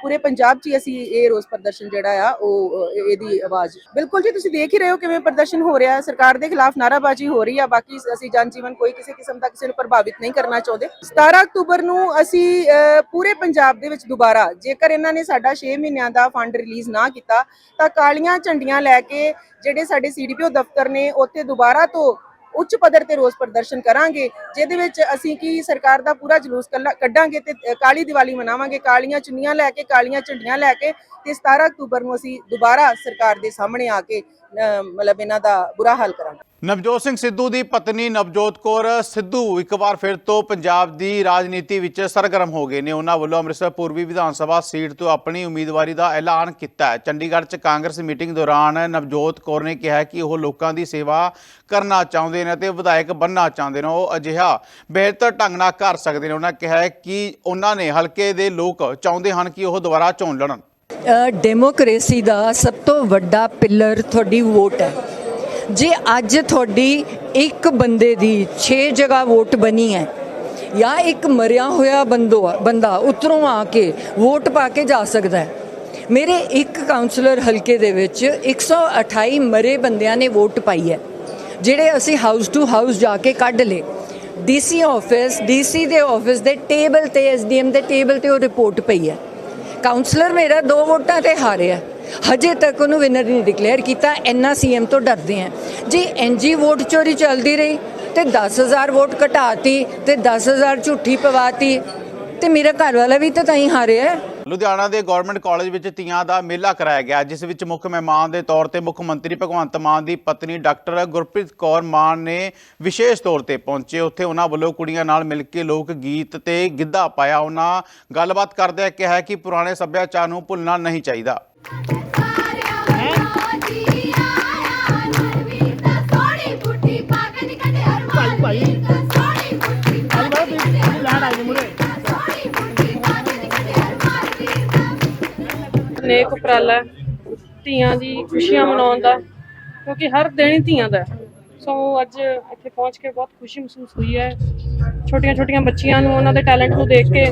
ਪੂਰੇ ਪੰਜਾਬ 'ਚ ਹੀ ਅਸੀਂ ਇਹ ਰੋਸ ਪ੍ਰਦਰਸ਼ਨ ਜਿਹੜਾ ਆ, ਉਹ ਇਹਦੀ ਆਵਾਜ਼। ਬਿਲਕੁਲ ਜੀ, ਤੁਸੀਂ ਦੇਖ ਹੀ ਰਹੇ ਹੋ ਕਿਵੇਂ ਪ੍ਰਦਰਸ਼ਨ ਹੋ ਰਿਹਾ ਹੈ ਸਰਕਾਰ ਦੇ ਖਿਲਾਫ ਨਾਰਾਬਾਜ਼ੀ ਹੋ ਰਹੀ ਆ, ਬਾਕੀ ਅਸੀਂ ਜਨਜੀਵਨ ਕੋਈ ਕਿਸੇ ਕਿਸਮ ਦਾ ਕਿਸੇ ਨੂੰ ਪ੍ਰਭਾਵਿਤ ਨਹੀਂ ਕਰਨਾ ਚਾਹੁੰਦੇ। 17 ਅਕਤੂਬਰ ਨੂੰ ਅਸੀਂ ਪੂਰੇ ਪੰਜਾਬ ਦੇ ਵਿੱਚ ਦੁਬਾਰਾ, ਜੇਕਰ ਇਹਨਾਂ ਨੇ ਸਾਡਾ 6 ਮਹੀਨਿਆਂ ਦਾ ਫੰਡ ਰਿਲੀਜ਼ ਨਾ ਕੀਤਾ, ਤਾਂ ਕਾਲੀਆਂ ਝੰਡੀਆਂ ਲੈ ਕੇ ਜਿਹੜੇ ਸਾਡੇ ਸੀਡੀਪੀਓ ਦਫ਼ਤਰ ਨੇ, ਉੱਥੇ ਦੁਬਾਰਾ ਤੋਂ ਉੱਚ ਪੱਧਰ ਤੇ ਰੋਸ ਪ੍ਰਦਰਸ਼ਨ ਕਰਾਂਗੇ, ਜਿਹਦੇ ਵਿੱਚ ਅਸੀਂ ਕੀ ਸਰਕਾਰ ਦਾ ਪੂਰਾ ਜਲੂਸ ਕੱਲਾ- ਕੱਢਾਂਗੇ ਤੇ ਕਾਲੀ ਦੀਵਾਲੀ ਮਨਾਵਾਂਗੇ, ਕਾਲੀਆਂ ਚੁੰਨੀਆਂ ਲੈ ਕੇ, ਕਾਲੀਆਂ ਝੰਡੀਆਂ ਲੈ ਕੇ, ਤੇ 17 ਅਕਤੂਬਰ ਨੂੰ ਅਸੀਂ ਦੁਬਾਰਾ ਸਰਕਾਰ ਦੇ ਸਾਹਮਣੇ ਆ ਕੇ ਮਤਲਬ ਇਹਨਾਂ ਦਾ ਬੁਰਾ ਹਾਲ ਕਰਾਂਗੇ। ਨਵਜੋਤ ਸਿੰਘ ਸਿੱਧੂ ਦੀ ਪਤਨੀ ਨਵਜੋਤ ਕੌਰ ਸਿੱਧੂ ਇੱਕ ਵਾਰ ਫਿਰ ਤੋਂ ਪੰਜਾਬ ਦੀ ਰਾਜਨੀਤੀ ਵਿੱਚ ਸਰਗਰਮ ਹੋ ਗਏ ਨੇ। ਉਹਨਾਂ ਵੱਲੋਂ ਅੰਮ੍ਰਿਤਸਰ ਪੂਰਬੀ ਵਿਧਾਨ ਸਭਾ ਸੀਟ ਤੋਂ ਆਪਣੀ ਉਮੀਦਵਾਰੀ ਦਾ ਐਲਾਨ ਕੀਤਾ ਹੈ। ਚੰਡੀਗੜ੍ਹ 'ਚ ਕਾਂਗਰਸ ਮੀਟਿੰਗ ਦੌਰਾਨ ਨਵਜੋਤ ਕੌਰ ਨੇ ਕਿਹਾ ਕਿ ਉਹ ਲੋਕਾਂ ਦੀ ਸੇਵਾ ਕਰਨਾ ਚਾਹੁੰਦੇ ਨੇ ਤੇ ਵਿਧਾਇਕ ਬਣਨਾ ਚਾਹੁੰਦੇ ਨੇ। ਉਹ ਅਜਿਹਾ ਬਿਹਤਰ ਢੰਗ ਨਾਲ ਕਰ ਸਕਦੇ ਨੇ। ਉਹਨਾਂ ਕਿਹਾ ਕਿ ਉਹਨਾਂ ਨੇ ਹਲਕੇ ਦੇ ਲੋਕ ਚਾਹੁੰਦੇ ਹਨ ਕਿ ਉਹ ਦੁਬਾਰਾ ਚੋਣ ਲੜਨ। ਡੈਮੋਕ੍ਰੇਸੀ ਦਾ ਸਭ ਤੋਂ ਵੱਡਾ ਪਿੱਲਰ ਤੁਹਾਡੀ ਵੋਟ ਹੈ। ਜੇ ਅੱਜ ਤੁਹਾਡੀ ਇੱਕ ਬੰਦੇ ਦੀ 6 ਜਗ੍ਹਾ ਵੋਟ ਬਣੀ ਹੈ ਜਾਂ ਇੱਕ ਮਰਿਆ ਹੋਇਆ ਬੰਦੋ, ਬੰਦਾ ਉਤਰੋਂ ਆ ਕੇ ਵੋਟ ਪਾ ਕੇ ਜਾ ਸਕਦਾ ਹੈ। ਮੇਰੇ ਇੱਕ ਕਾਉਂਸਲਰ ਹਲਕੇ ਦੇ ਵਿੱਚ 128 ਮਰੇ ਬੰਦਿਆਂ ਨੇ ਵੋਟ ਪਾਈ ਹੈ, ਜਿਹੜੇ ਅਸੀਂ ਹਾਊਸ ਟੂ ਹਾਊਸ ਜਾ ਕੇ ਕੱਢ ਲਏ। ਡੀਸੀ ਆਫਿਸ ਡੀਸੀ ਦੇ ਆਫਿਸ ਦੇ ਟੇਬਲ ਤੇ ਐਸਡੀਐਮ ਦੇ ਟੇਬਲ ਤੇ ਉਹ ਰਿਪੋਰਟ ਪਈ ਹੈ। ਕਾਉਂਸਲਰ ਮੇਰਾ ਦੋ ਵੋਟਾਂ ਤੇ ਹਾਰਿਆ। ਹਜੇ ਤੱਕ ਉਹਨੂੰ ਵਿਨਰ ਨਹੀਂ ਡਿਕਲੇਅਰ ਕੀਤਾ ਐਨਾ ਸੀਐਮ ਤੋਂ ਡਰਦੇ ਆ। ਜੇ ਐਨਜੀ ਵੋਟ ਚੋਰੀ ਚੱਲਦੀ ਰਹੀ, ਤੇ 10000 ਵੋਟ ਘਟਾਤੀ, ਤੇ 10000 ਝੂਠੀ ਪਵਾਤੀ, ਤੇ ਮੇਰਾ ਘਰ ਵਾਲਾ ਵੀ ਤਾਂ ਤਾਂ ਹੀ ਹਾਰਿਆ। ਲੁਧਿਆਣਾ ਦੇ ਗਵਰਨਮੈਂਟ ਕਾਲਜ ਵਿੱਚ ਤੀਆਂ ਦਾ ਮੇਲਾ ਕਰਾਇਆ ਗਿਆ, ਜਿਸ ਵਿੱਚ ਮੁੱਖ ਮਹਿਮਾਨ ਦੇ ਤੌਰ ਤੇ ਮੁੱਖ ਮੰਤਰੀ ਭਗਵੰਤ ਮਾਨ ਦੀ ਪਤਨੀ ਡਾਕਟਰ ਗੁਰਪ੍ਰੀਤ ਕੌਰ ਮਾਨ ਨੇ ਵਿਸ਼ੇਸ਼ ਤੌਰ ਤੇ ਪਹੁੰਚੇ। ਉੱਥੇ ਉਹਨਾਂ ਵੱਲੋਂ ਕੁੜੀਆਂ ਨਾਲ ਮਿਲ ਕੇ ਲੋਕ ਗੀਤ ਤੇ ਗਿੱਧਾ ਪਾਇਆ। ਉਹਨਾਂ ਗੱਲਬਾਤ ਕਰਦਿਆਂ ਕਿਹਾ ਕਿ ਪੁਰਾਣੇ ਸੱਭਿਆਚਾਰ ਨੂੰ ਭੁੱਲਣਾ ਨਹੀਂ ਚਾਹੀਦਾ। ਨੇਕ ਉਪਰਾਲਾ ਧੀਆਂ ਦੀ ਖੁਸ਼ੀਆਂ ਮਨਾਉਣ ਦਾ ਕਿਉਂਕਿ ਹਰ ਦਿਨ ਹੀ ਧੀਆਂ ਦਾ। ਸੋ ਅੱਜ ਇੱਥੇ ਪਹੁੰਚ ਕੇ ਬਹੁਤ ਖੁਸ਼ੀ ਮਹਿਸੂਸ ਹੋਈ ਹੈ। ਛੋਟੀਆਂ ਛੋਟੀਆਂ ਬੱਚੀਆਂ ਨੂੰ ਉਹਨਾਂ ਦੇ ਟੈਲੈਂਟ ਨੂੰ ਦੇਖ ਕੇ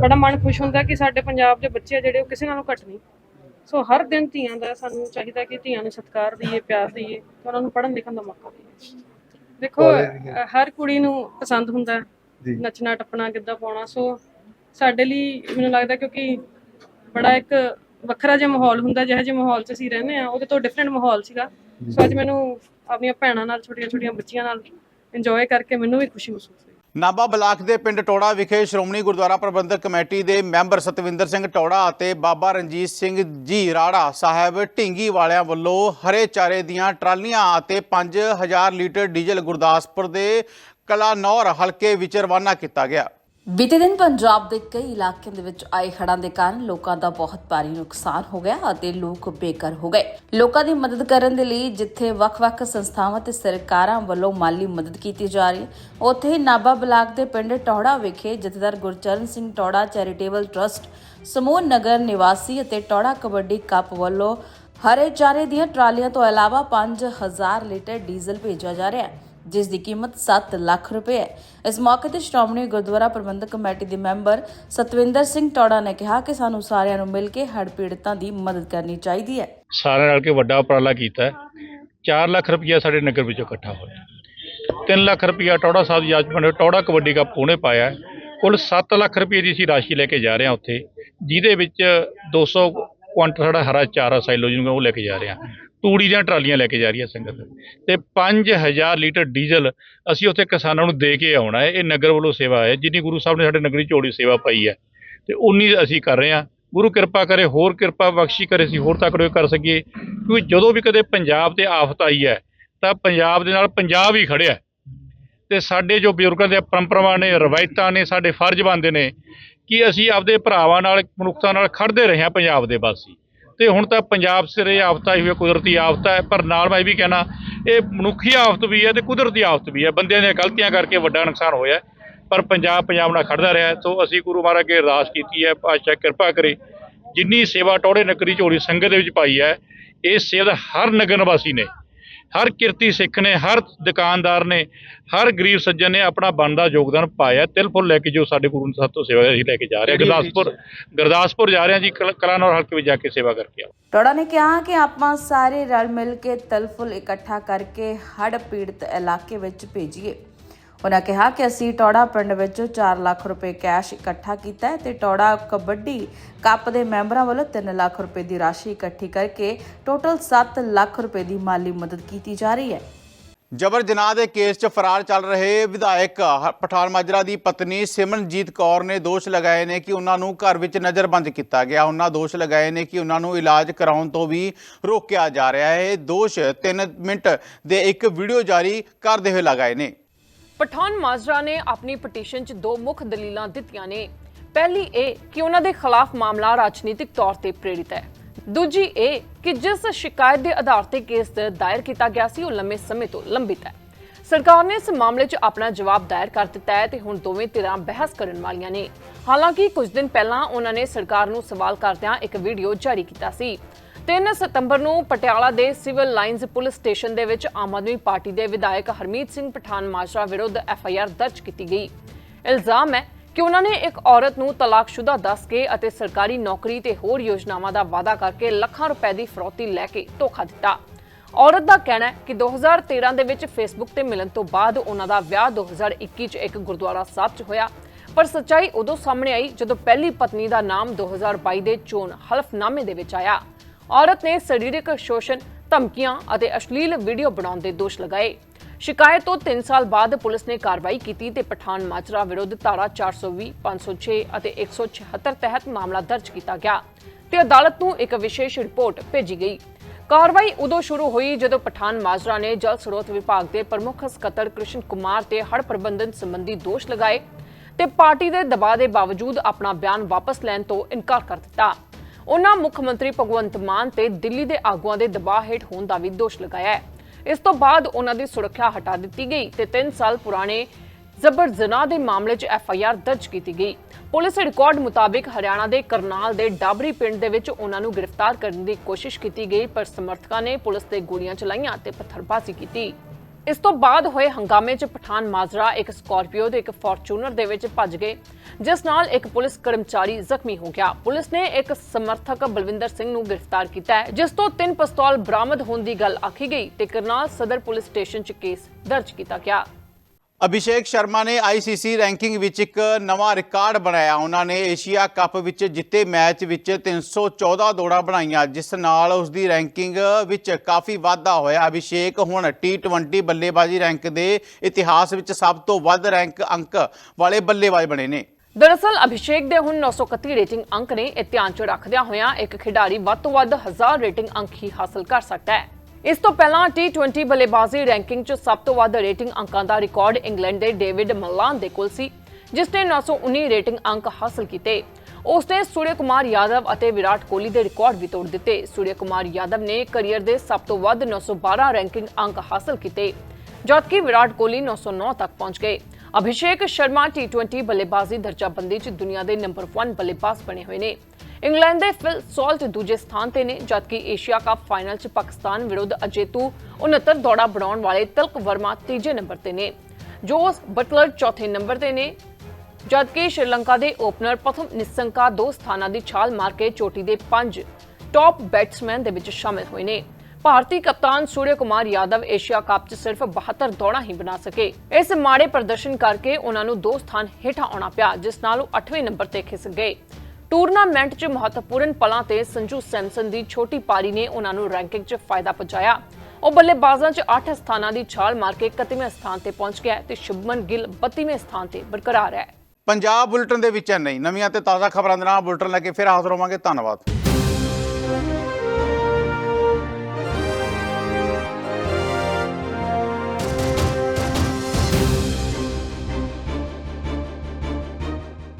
ਬੜਾ ਮਨ ਖੁਸ਼ ਹੁੰਦਾ ਕਿ ਸਾਡੇ ਪੰਜਾਬ ਦੇ ਬੱਚੇ ਜਿਹੜੇ ਉਹ ਕਿਸੇ ਨਾਲੋਂ ਘੱਟ ਨਹੀਂ। ਸੋ ਹਰ ਦਿਨ ਧੀਆਂ ਦਾ ਸਾਨੂੰ ਚਾਹੀਦਾ ਕਿ ਧੀਆਂ ਨੂੰ ਸਤਿਕਾਰ ਦਈਏ ਪਿਆਰ ਦਈਏ ਤੇ ਉਹਨਾਂ ਨੂੰ ਪੜ੍ਹਨ ਲਿਖਣ ਦਾ ਮੌਕਾ ਦਈਏ। ਦੇਖੋ ਹਰ ਕੁੜੀ ਨੂੰ ਪਸੰਦ ਹੁੰਦਾ ਨੱਚਣਾ ਟੱਪਣਾ ਗਿੱਧਾ ਪਾਉਣਾ। ਸੋ ਸਾਡੇ ਲਈ ਮੈਨੂੰ ਲੱਗਦਾ ਕਿਉਂਕਿ ਬੜਾ ਇੱਕ ਵੱਖਰਾ ਜਿਹਾ ਮਾਹੌਲ ਹੁੰਦਾ, ਜਿਹੋ ਜਿਹੇ ਮਾਹੌਲ 'ਚ ਅਸੀਂ ਰਹਿੰਦੇ ਆ ਉਹਦੇ ਤੋਂ ਡਿਫਰੈਂਟ ਮਾਹੌਲ ਸੀਗਾ। ਸੋ ਅੱਜ ਮੈਨੂੰ ਆਪਣੀਆਂ ਭੈਣਾਂ ਨਾਲ, ਛੋਟੀਆਂ ਛੋਟੀਆਂ ਬੱਚੀਆਂ ਨਾਲ ਇੰਜੋਏ ਕਰਕੇ ਮੈਨੂੰ ਵੀ ਖੁਸ਼ੀ ਮਹਿਸੂਸ ਹੋਈ। ਨਾਭਾ ਬਲਾਕ ਦੇ ਪਿੰਡ ਟੋੜਾ ਵਿਖੇ ਸ਼੍ਰੋਮਣੀ ਗੁਰਦੁਆਰਾ ਪ੍ਰਬੰਧਕ ਕਮੇਟੀ ਦੇ ਮੈਂਬਰ ਸਤਵਿੰਦਰ ਸਿੰਘ ਟੋੜਾ ਅਤੇ ਬਾਬਾ ਰਣਜੀਤ ਸਿੰਘ ਜੀ ਰਾੜਾ ਸਾਹਿਬ ਢਿੰਗੀ ਵਾਲਿਆਂ ਵੱਲੋਂ ਹਰੇ ਚਾਰੇ ਦੀਆਂ ਟਰਾਲੀਆਂ ਅਤੇ 5000 ਲੀਟਰ ਡੀਜ਼ਲ ਗੁਰਦਾਸਪੁਰ ਦੇ ਕਲਾਨੌਰ ਹਲਕੇ ਵਿੱਚ ਰਵਾਨਾ ਕੀਤਾ ਗਿਆ। ਬੀਤੇ ਦਿਨ ਪੰਜਾਬ ਦੇ ਕਈ ਇਲਾਕਿਆਂ ਦੇ ਵਿੱਚ ਆਏ ਹੜ੍ਹਾਂ ਦੇ ਕਾਰਨ ਲੋਕਾਂ ਦਾ ਬਹੁਤ ਭਾਰੀ ਨੁਕਸਾਨ ਹੋ ਗਿਆ ਅਤੇ ਲੋਕ ਬੇਘਰ ਹੋ ਗਏ। ਲੋਕਾਂ ਦੀ ਮਦਦ ਕਰਨ ਦੇ ਲਈ ਜਿੱਥੇ ਵੱਖ-ਵੱਖ ਸੰਸਥਾਵਾਂ ਤੇ ਸਰਕਾਰਾਂ ਵੱਲੋਂ ਮਾਲੀ ਮਦਦ ਕੀਤੀ ਜਾ ਰਹੀ ਹੈ ਉੱਥੇ ਹੀ ਨਾਭਾ ਬਲਾਕ ਦੇ ਪਿੰਡ ਟੌੜਾ ਵਿਖੇ ਜਥੇਦਾਰ ਗੁਰਚਰਨ ਸਿੰਘ ਟੌੜਾ ਚੈਰੀਟੇਬਲ ਟਰਸਟ, ਸਮੂਹ ਨਗਰ ਨਿਵਾਸੀ ਅਤੇ ਟੌੜਾ ਕਬੱਡੀ ਕੱਪ ਵੱਲੋਂ ਹਰੇ ਚਾਰੇ ਦੀਆਂ ਟਰਾਲੀਆਂ ਤੋਂ ਇਲਾਵਾ 5000 ਲੀਟਰ ਡੀਜ਼ਲ ਭੇਜਿਆ ਜਾ ਰਿਹਾ ਹੈ। ਜਿਸ ਦੀ ਕੀਮਤ 7 ਲੱਖ ਰੁਪਏ ਹੈ। ਇਸ ਮੌਕੇ ਤੇ ਸ਼੍ਰੋਮਣੀ ਗੁਰਦੁਆਰਾ ਪ੍ਰਬੰਧਕ ਕਮੇਟੀ ਦੇ ਮੈਂਬਰ ਸਤਵਿੰਦਰ ਸਿੰਘ ਟੌੜਾ ਨੇ ਕਿਹਾ ਕਿ ਸਾਨੂੰ ਸਾਰਿਆਂ ਨੂੰ ਮਿਲ ਕੇ ਹੜ੍ਹ ਪੀੜਤਾਂ ਦੀ ਮਦਦ ਕਰਨੀ ਚਾਹੀਦੀ ਹੈ। ਸਾਰਿਆਂ ਰਲ ਕੇ ਵੱਡਾ ਉਪਰਾਲਾ ਕੀਤਾ 4 ਲੱਖ ਰੁਪਈਆ ਸਾਡੇ ਨਗਰ ਵਿੱਚੋਂ ਇਕੱਠਾ ਹੋਇਆ। 3 ਲੱਖ ਰੁਪਇਆ ਟੌੜਾ ਸਾਹਿਬ ਦੀ ਯਾਦ ਟੌੜਾ ਕਬੱਡੀ ਕੱਪ ਉਹਨੇ ਪਾਇਆ ਕੁੱਲ 7 ਲੱਖ ਰੁਪਏ ਦੀ ਅਸੀਂ ਰਾਸ਼ੀ ਲੈ ਕੇ ਜਾ ਰਹੇ ਹਾਂ ਉੱਥੇ, ਜਿਹਦੇ ਵਿੱਚ 200 ਕੁਆਂਟਲ ਸਾਡਾ ਹਰਾ ਚਾਰਾ ਸਾਈਲੋ ਉਹ ਲੈ ਕੇ ਜਾ ਰਹੇ ਹਾਂ। ਤੂੜੀ ਦੀਆਂ ਟਰਾਲੀਆਂ ਲੈ ਕੇ ਜਾ ਰਹੀ ਹੈ ਸੰਗਤ। ਤੇ 5000 ਲੀਟਰ ਡੀਜ਼ਲ ਅਸੀਂ ਉੱਥੇ ਕਿਸਾਨਾਂ ਨੂੰ ਦੇ ਕੇ ਆਉਣਾ ਹੈ। ਇਹ ਨਗਰ ਵੱਲੋਂ ਸੇਵਾ ਹੈ। ਜਿੰਨੀ ਗੁਰੂ ਸਾਹਿਬ ਨੇ ਸਾਡੇ ਨਗਰੀ ਝੋੜੀ ਸੇਵਾ ਪਾਈ ਹੈ। ਤੇ ਉਨੀ ਅਸੀਂ ਕਰ ਰਹੇ ਹਾਂ। ਗੁਰੂ ਕਿਰਪਾ ਕਰੇ, ਹੋਰ ਕਿਰਪਾ ਬਖਸ਼ੀ ਕਰੇ ਅਸੀਂ, ਹੋਰ ਤੱਕ ਕਰ ਸਕੀਏ। ਕਿਉਂਕਿ ਜਦੋਂ ਵੀ ਕਦੇ ਪੰਜਾਬ ਤੇ ਆਫਤ ਆਈ ਹੈ, ਤਾਂ ਪੰਜਾਬ ਦੇ ਨਾਲ ਪੰਜਾਬ ਹੀ ਖੜਿਆ ਤੇ ਸਾਡੇ ਜੋ ਬਜ਼ੁਰਗਾਂ ਦੀਆਂ ਪਰੰਪਰਾਵਾਂ ਨੇ, ਰਵਾਇਤਾਂ ਨੇ, ਸਾਡੇ ਫਰਜ਼ ਬਣਦੇ ਨੇ ਕਿ ਅਸੀਂ ਆਪਦੇ ਭਰਾਵਾਂ ਨਾਲ, ਮਨੁੱਖਤਾ ਨਾਲ ਖੜਦੇ ਰਹੇ ਹਾਂ ਪੰਜਾਬ ਦੇ ਵਾਸੀ। ਤੇ ਹੁਣ ਤਾਂ ਪੰਜਾਬ ਸਿਰੇ ਆਫਤ ਹੀ ਹੋਈ ਕੁਦਰਤੀ ਆਫਤ ਹੈ, ਪਰ ਨਾਲ ਮੈਂ ਇਹ ਵੀ ਕਹਿਣਾ, ਇਹ ਮਨੁੱਖੀ ਆਫਤ ਵੀ ਹੈ ਤੇ ਕੁਦਰਤੀ ਆਫਤ ਵੀ ਹੈ। ਬੰਦਿਆਂ ਦੀਆਂ ਗਲਤੀਆਂ ਕਰਕੇ ਵੱਡਾ ਨੁਕਸਾਨ ਹੋਇਆ ਪਰ ਪੰਜਾਬ ਪੰਜਾਬ ਨਾਲ ਖੜਦਾ ਰਿਹਾ ਸੋ ਅਸੀਂ ਗੁਰੂ ਮਹਾਰਾਜ ਅੱਗੇ ਅਰਦਾਸ ਕੀਤੀ ਹੈ ਪਾਤਸ਼ਾਹ ਕਿਰਪਾ ਕਰੇ, ਜਿੰਨੀ ਸੇਵਾ ਟੋੜੇ ਨਕਰੀ ਝੋਲੀ ਸੰਗਤ ਦੇ ਵਿੱਚ ਪਾਈ ਹੈ, ਇਹ ਸੇਵਾ ਹਰ ਨਗਰ ਨਿਵਾਸੀ ਨੇ। ਹਰ ਕਿਰਤੀ ਸਿੱਖ ਨੇ ਹਰ ਦੁਕਾਨਦਾਰ ਨੇ ਹਰ ਗਰੀਬ ਸੱਜਣ ਨੇ ਆਪਣਾ ਬਣਦਾ ਯੋਗਦਾਨ ਪਾਇਆ ਤਿਲ ਫੁੱਲ ਲੈ ਕੇ ਜੋ ਸਾਡੇ ਗੁਰੂ ਨੇ ਸਾਤੋਂ ਸੇਵਾ ਅਸੀਂ ਲੈ ਕੇ ਜਾ ਰਹੇ ਹਾਂ। ਗੁਰਦਾਸਪੁਰ ਗੁਰਦਾਸਪੁਰ ਜਾ ਰਹੇ ਹਾਂ ਜੀ ਕਲ- ਕਲਾਨੌਰ ਹਲਕੇ ਵਿੱਚ ਜਾ ਕੇ ਸੇਵਾ ਕਰਕੇ ਆਓ। ਟੋੜਾ ਨੇ ਕਿਹਾ ਕਿ ਆਪਾਂ ਸਾਰੇ ਰਲ ਮਿਲ ਕੇ ਤਲਫੁਲ ਇਕੱਠਾ ਕਰਕੇ ਹੜ੍ਹ ਪੀੜਤ ਇਲਾਕੇ ਵਿੱਚ ਭੇਜੀਏ। ਉਹਨਾਂ ਕਿਹਾ ਕਿ ਅਸੀਂ ਟੌੜਾ ਪਿੰਡ ਵਿੱਚ 4 ਲੱਖ ਰੁਪਏ ਕੈਸ਼ ਇਕੱਠਾ ਕੀਤਾ ਹੈ ਤੇ ਟੋੜਾ ਕਬੱਡੀ ਕੱਪ ਦੇ ਮੈਂਬਰਾਂ ਵੱਲੋਂ 3 ਲੱਖ ਰੁਪਏ ਦੀ ਰਾਸ਼ੀ ਇਕੱਠੀ ਕਰਕੇ ਟੋਟਲ 7 ਲੱਖ ਰੁਪਏ ਦੀ ਮਾਲੀ ਮਦਦ ਕੀਤੀ ਜਾ ਰਹੀ ਹੈ। ਜਬਰ ਜਨਾਹ ਦੇ ਕੇਸ 'ਚ ਫਰਾਰ ਚੱਲ ਰਹੇ ਵਿਧਾਇਕ ਹ- ਪਠਾਨ ਮਾਜਰਾ ਦੀ ਪਤਨੀ ਸਿਮਰਨਜੀਤ ਕੌਰ ਨੇ ਦੋਸ਼ ਲਗਾਏ ਨੇ ਕਿ ਉਹਨਾਂ ਨੂੰ ਘਰ ਵਿੱਚ ਨਜ਼ਰਬੰਦ ਕੀਤਾ ਗਿਆ। ਉਹਨਾਂ ਦੋਸ਼ ਲਗਾਏ ਨੇ ਕਿ ਉਹਨਾਂ ਨੂੰ ਇਲਾਜ ਕਰਾਉਣ ਤੋਂ ਵੀ ਰੋਕਿਆ ਜਾ ਰਿਹਾ ਹੈ। ਇਹ ਦੋਸ਼ 3 ਮਿੰਟ ਦੇ ਇੱਕ ਵੀਡੀਓ ਜਾਰੀ ਕਰਦੇ ਹੋਏ ਲਗਾਏ ਨੇ। ਪਠਾਨ ਮਾਜਰਾ ਨੇ ਆਪਣੀ ਪਟੀਸ਼ਨ 'ਚ ਦੋ ਮੁੱਖ ਦਲੀਲਾਂ ਦਿੱਤੀਆਂ ਨੇ। ਪਹਿਲੀ ਇਹ ਕਿ ਉਹਨਾਂ ਦੇ ਖਿਲਾਫ ਮਾਮਲਾ ਰਾਜਨੀਤਿਕ ਤੌਰ ਤੇ ਪ੍ਰੇਰਿਤ ਹੈ। ਦੂਜੀ ਇਹ ਕਿ ਜਿਸ ਸ਼ਿਕਾਇਤ ਦੇ ਆਧਾਰ ਤੇ ਕੇਸ ਦਾਇਰ ਕੀਤਾ ਗਿਆ ਸੀ, ਉਹ ਲੰਮੇ ਸਮੇਂ ਤੋਂ ਲੰਬਿਤ ਹੈ। ਸਰਕਾਰ ਨੇ ਇਸ ਮਾਮਲੇ 'ਚ ਆਪਣਾ ਜਵਾਬ ਦਾਇਰ ਕਰ ਦਿੱਤਾ ਹੈ ਤੇ ਹੁਣ ਦੋਵੇਂ ਧਿਰਾਂ ਬਹਿਸ ਕਰਨ ਵਾਲੀਆਂ ਨੇ। ਹਾਲਾਂਕਿ ਕੁਝ ਦਿਨ ਪਹਿਲਾਂ ਉਹਨਾਂ ਨੇ ਸਰਕਾਰ ਨੂੰ ਸਵਾਲ ਕਰਦਿਆਂ ਇੱਕ ਵੀਡੀਓ ਜਾਰੀ ਕੀਤਾ ਸੀ। 3 ਸਤੰਬਰ ਨੂੰ ਪਟਿਆਲਾ ਦੇ ਸਿਵਲ ਲਾਈਨਜ਼ ਪੁਲਿਸ ਸਟੇਸ਼ਨ ਦੇ ਵਿੱਚ ਆਮ ਆਦਮੀ ਪਾਰਟੀ ਦੇ ਵਿਧਾਇਕ ਹਰਮੀਤ ਸਿੰਘ ਪਠਾਨ ਮਾਜਰਾ ਵਿਰੁੱਧ ਐਫ ਆਈ ਆਰ ਦਰਜ ਕੀਤੀ ਗਈ। ਇਲਜ਼ਾਮ ਹੈ ਕਿ ਉਹਨਾਂ ਨੇ ਇੱਕ ਔਰਤ ਨੂੰ ਤਲਾਕਸ਼ੁਦਾ ਦੱਸ ਕੇ ਅਤੇ ਸਰਕਾਰੀ ਨੌਕਰੀ ਤੇ ਹੋਰ ਯੋਜਨਾਵਾਂ ਦਾ ਵਾਅਦਾ ਕਰਕੇ ਲੱਖਾਂ ਰੁਪਏ ਦੀ ਫਰੋਤੀ ਲੈ ਕੇ ਧੋਖਾ ਦਿੱਤਾ। ਔਰਤ ਦਾ ਕਹਿਣਾ ਹੈ ਕਿ 2013 ਦੇ ਵਿੱਚ ਫੇਸਬੁੱਕ ਤੇ ਮਿਲਣ ਤੋਂ ਬਾਅਦ ਉਹਨਾਂ ਦਾ ਵਿਆਹ 2021 ਚ ਇੱਕ ਗੁਰਦੁਆਰਾ ਸਾਹਿਬ 'ਚ ਹੋਇਆ। ਪਰ ਸੱਚਾਈ ਉਦੋਂ ਸਾਹਮਣੇ ਆਈ ਜਦੋਂ ਪਹਿਲੀ ਪਤਨੀ ਦਾ ਨਾਮ 2022 ਦੇ ਚੋਣ ਹਲਫਨਾਮੇ ਦੇ ਵਿੱਚ ਆਇਆ। ਔਰਤ ਨੇ ਸਰੀਰਕ ਸ਼ੋਸ਼ਣ ਧਮਕੀਆਂ ਅਤੇ ਅਸ਼ਲੀਲ ਵੀਡੀਓ ਬਣਾਉਣ ਦੇ ਦੋਸ਼ ਲਗਾਏ। ਸ਼ਿਕਾਇਤ ਤੋਂ 3 ਸਾਲ ਬਾਅਦ ਪੁਲਿਸ ਨੇ ਕਾਰਵਾਈ ਕੀਤੀ ਤੇ ਪਠਾਨ ਮਾਜਰਾ ਵਿਰੁੱਧ ਧਾਰਾ 420, 506 ਅਤੇ 176 ਤਹਿਤ ਮਾਮਲਾ ਦਰਜ ਕੀਤਾ ਗਿਆ ਤੇ ਅਦਾਲਤ ਨੂੰ ਇੱਕ ਵਿਸ਼ੇਸ਼ ਰਿਪੋਰਟ ਭੇਜੀ ਗਈ। ਕਾਰਵਾਈ ਉਦੋਂ ਸ਼ੁਰੂ ਹੋਈ ਜਦੋਂ ਪਠਾਨ ਮਾਜਰਾ ਨੇ ਜਲ ਸਰੋਤ ਵਿਭਾਗ ਦੇ ਪ੍ਰਮੁੱਖ ਸਕੱਤਰ ਕ੍ਰਿਸ਼ਨ ਕੁਮਾਰ ਤੇ ਹੜ ਪ੍ਰਬੰਧਨ ਸੰਬੰਧੀ ਦੋਸ਼ ਲਗਾਏ ਤੇ ਪਾਰਟੀ ਦੇ ਦਬਾਅ ਦੇ ਬਾਵਜੂਦ ਆਪਣਾ ਬਿਆਨ ਵਾਪਸ ਲੈਣ ਤੋਂ ਇਨਕਾਰ ਕਰ ਦਿੱਤਾ। ਉਹਨਾਂ ਮੁੱਖ ਮੰਤਰੀ ਭਗਵੰਤ ਮਾਨ ਤੇ ਦਿੱਲੀ ਦੇ ਆਗੂਆਂ ਦੇ ਦਬਾਅ ਹੇਠ ਹੋਣ ਦਾ ਵੀ ਦੋਸ਼ ਲਗਾਇਆ ਹੈ। ਇਸ ਤੋਂ ਬਾਅਦ ਉਹਨਾਂ ਦੀ ਸੁਰੱਖਿਆ ਹਟਾ ਦਿੱਤੀ ਗਈ ਤੇ 3 ਸਾਲ ਪੁਰਾਣੇ ਜ਼ਬਰ ਜ਼ਨਾ ਦੇ ਮਾਮਲੇ 'ਚ ਐਫ ਆਈ ਆਰ ਦਰਜ ਕੀਤੀ ਗਈ। ਪੁਲਿਸ ਰਿਕਾਰਡ ਮੁਤਾਬਿਕ ਹਰਿਆਣਾ ਦੇ ਕਰਨਾਲ ਦੇ ਡਾਬਰੀ ਪਿੰਡ ਦੇ ਵਿੱਚ ਉਹਨਾਂ ਨੂੰ ਗ੍ਰਿਫਤਾਰ ਕਰਨ ਦੀ ਕੋਸ਼ਿਸ਼ ਕੀਤੀ ਗਈ, ਪਰ ਸਮਰਥਕਾਂ ਨੇ ਪੁਲਿਸ ਤੇ ਗੋਲੀਆਂ ਚਲਾਈਆਂ ਤੇ ਪੱਥਰਬਾਜ਼ੀ ਕੀਤੀ। ਇਸ ਤੋਂ ਬਾਅਦ ਹੋਏ ਹੰਗਾਮੇ 'ਚ ਪਠਾਨ ਮਾਜਰਾ ਇੱਕ ਸਕਾਰਪੀਓ ਤੇ ਇੱਕ ਫੋਰਚੂਨਰ ਦੇ ਵਿੱਚ ਭੱਜ ਗਏ, ਜਿਸ ਨਾਲ ਇੱਕ ਪੁਲਿਸ ਕਰਮਚਾਰੀ ਜ਼ਖਮੀ ਹੋ ਗਿਆ। ਪੁਲਿਸ ਨੇ ਇੱਕ ਸਮਰਥਕ ਬਲਵਿੰਦਰ ਸਿੰਘ ਨੂੰ ਗ੍ਰਿਫਤਾਰ ਕੀਤਾ ਹੈ, ਜਿਸ ਤੋਂ ਤਿੰਨ ਪਿਸਤੌਲ ਬਰਾਮਦ ਹੋਣ ਦੀ ਗੱਲ ਆਖੀ ਗਈ ਤੇ ਕਰਨਾਲ ਸਦਰ ਪੁਲਿਸ ਸਟੇਸ਼ਨ 'ਚ ਕੇਸ ਦਰਜ ਕੀਤਾ ਗਿਆ। ਅਭਿਸ਼ੇਕ ਸ਼ਰਮਾ ਨੇ ਆਈਸੀਸੀ ਰੈਂਕਿੰਗ ਵਿੱਚ ਇੱਕ ਨਵਾਂ ਰਿਕਾਰਡ ਬਣਾਇਆ। ਉਹਨਾਂ ਨੇ ਏਸ਼ੀਆ ਕੱਪ ਵਿੱਚ ਜਿੱਤੇ ਮੈਚ ਵਿੱਚ 314 ਦੌੜਾਂ ਬਣਾਈਆਂ, ਜਿਸ ਨਾਲ ਉਸ ਦੀ ਰੈਂਕਿੰਗ ਵਿੱਚ ਕਾਫੀ ਵਾਧਾ ਹੋਇਆ। ਅਭਿਸ਼ੇਕ ਹੁਣ T20 ਬੱਲੇਬਾਜ਼ੀ ਰੈਂਕ ਦੇ ਇਤਿਹਾਸ ਵਿੱਚ ਸਭ ਤੋਂ ਵੱਧ ਰੈਂਕ ਅੰਕ ਵਾਲੇ ਬੱਲੇਬਾਜ਼ ਬਣੇ ਨੇ। ਦਰਅਸਲ, ਅਭਿਸ਼ੇਕ ਦੇ ਹੁਣ 931 ਰੇਟਿੰਗ ਅੰਕ ਨੇ ਇਹ ਧਿਆਨ 'ਚ ਰੱਖਦਿਆਂ ਹੋਇਆਂ ਇੱਕ ਖਿਡਾਰੀ ਵੱਧ ਤੋਂ ਵੱਧ 1000 ਰੇਟਿੰਗ ਅੰਕ ਹੀ ਹਾਸਲ ਕਰ ਸਕਦਾ ਹੈ। ਇਸ ਤੋਂ ਪਹਿਲਾਂ T20 ਬੱਲੇਬਾਜ਼ੀ ਰੈਂਕਿੰਗ 'ਚ ਸਭ ਤੋਂ ਵੱਧ ਰੇਟਿੰਗ ਅੰਕਾਂ ਦਾ ਰਿਕਾਰਡ ਇੰਗਲੈਂਡ ਦੇ ਡੇਵਿਡ ਮਲਾਨ ਦੇ ਕੋਲ ਸੀ, ਜਿਸ ਨੇ 919 ਰੇਟਿੰਗ ਅੰਕ ਹਾਸਲ ਕੀਤੇ। ਉਸ ਨੇ ਸੂਰਯ ਕੁਮਾਰ ਯਾਦਵ ਅਤੇ ਵਿਰਾਟ ਕੋਹਲੀ ਦੇ ਰਿਕਾਰਡ ਵੀ ਤੋੜ ਦਿੱਤੇ। ਸੂਰਯ ਕੁਮਾਰ ਯਾਦਵ ਨੇ ਕੈਰੀਅਰ ਦੇ ਸਭ ਤੋਂ ਵੱਧ 912 ਰੈਂਕਿੰਗ ਅੰਕ ਹਾਸਲ ਕੀਤੇ, ਜਦਕਿ ਵਿਰਾਟ ਕੋਹਲੀ 909 ਤੱਕ ਪਹੁੰਚ ਗਏ। ਅਭਿਸ਼ੇਕ ਸ਼ਰਮਾ T20 ਬੱਲੇਬਾਜ਼ੀ ਦਰਜਾਬੰਦੀ 'ਚ ਦੁਨੀਆ ਦੇ ਨੰਬਰ 1 ਬੱਲੇਬਾਜ਼ ਬਣੇ ਹੋਏ ਨੇ। ਇੰਗਲੈਂਡ ਦੇ ਫਿਲ ਸੌਲਟ ਦੂਜੇ ਸਥਾਨ ਤੇ ਨੇ, ਜਦਕਿ ਏਸ਼ੀਆ ਕੱਪ ਫਾਈਨਲ 'ਚ ਪਾਕਿਸਤਾਨ ਵਿਰੁੱਧ ਅਜੇਤੂ 69 ਦੌੜਾਂ ਬਣਾਉਣ ਵਾਲੇ ਤਿਲਕ ਵਰਮਾ ਤੀਜੇ ਨੰਬਰ ਤੇ ਨੇ। ਜੋਸ ਬਟਲਰ ਚੌਥੇ ਨੰਬਰ ਤੇ ਨੇ, ਜਦਕਿ ਸ਼੍ਰੀਲੰਕਾ ਦੇ ਓਪਨਰ ਪ੍ਰਥਮ ਨਿਸੰਕਾ ਦੋ ਸਥਾਨਾਂ ਦੀ ਛਾਲ ਮਾਰ ਕੇ ਚੋਟੀ ਦੇ ਪੰਜ ਟੌਪ ਬੈਟਸਮੈਨ ਦੇ ਵਿੱਚ ਸ਼ਾਮਿਲ ਹੋਏ ਨੇ। ਭਾਰਤੀ ਕਪਤਾਨ ਸੂਰਯ ਕੁਮਾਰ ਯਾਦਵ ਏਸ਼ੀਆ ਕੱਪ 'ਚ ਸਿਰਫ 72 ਦੌੜਾਂ ਹੀ ਬਣਾ ਸਕੇ। ਇਸ ਮਾੜੇ ਪ੍ਰਦਰਸ਼ਨ ਕਰਕੇ ਉਹਨਾਂ ਨੂੰ ਦੋ ਸਥਾਨ ਹੇਠਾਂ ਆਉਣਾ ਪਿਆ, ਜਿਸ ਨਾਲ ਉਹ 8ਵੇਂ ਨੰਬਰ ਤੇ ਖਿਸ ਗਏ। ਟੂਰਨਾਮੈਂਟ 'ਚ ਮਹੱਤਵਪੂਰਨ ਪਲਾਂ ਤੇ ਸੰਜੂ ਸੈਮਸਨ ਦੀ ਛੋਟੀ ਪਾਰੀ ਨੇ ਉਹਨਾਂ ਨੂੰ ਰੈਂਕਿੰਗ 'ਚ ਫਾਇਦਾ ਪਹੁੰਚਾਇਆ ਉਹ ਬੱਲੇਬਾਜ਼ਾਂ 'ਚ 8 ਸਥਾਨਾਂ ਦੀ ਛਾਲ ਮਾਰ ਕੇ 31ਵੇਂ ਸਥਾਨ ਤੇ ਪਹੁੰਚ ਗਿਆ ਤੇ ਸ਼ੁਭਮਨ ਗਿੱਲ 32ਵੇਂ ਸਥਾਨ ਤੇ ਬਰਕਰਾਰ ਹੈ। ਪੰਜਾਬ ਬੁਲੇਟਿਨ ਦੇ ਵਿੱਚ ਨਹੀਂ। ਨਵੀਆਂ ਤੇ ਤਾਜ਼ਾ ਖਬਰਾਂ ਦੇ ਨਾਲ ਬੁਲੇਟਿਨ ਲੈ ਕੇ ਫਿਰ ਹਾਜ਼ਰ ਹੋਵਾਂਗੇ। ਧੰਨਵਾਦ।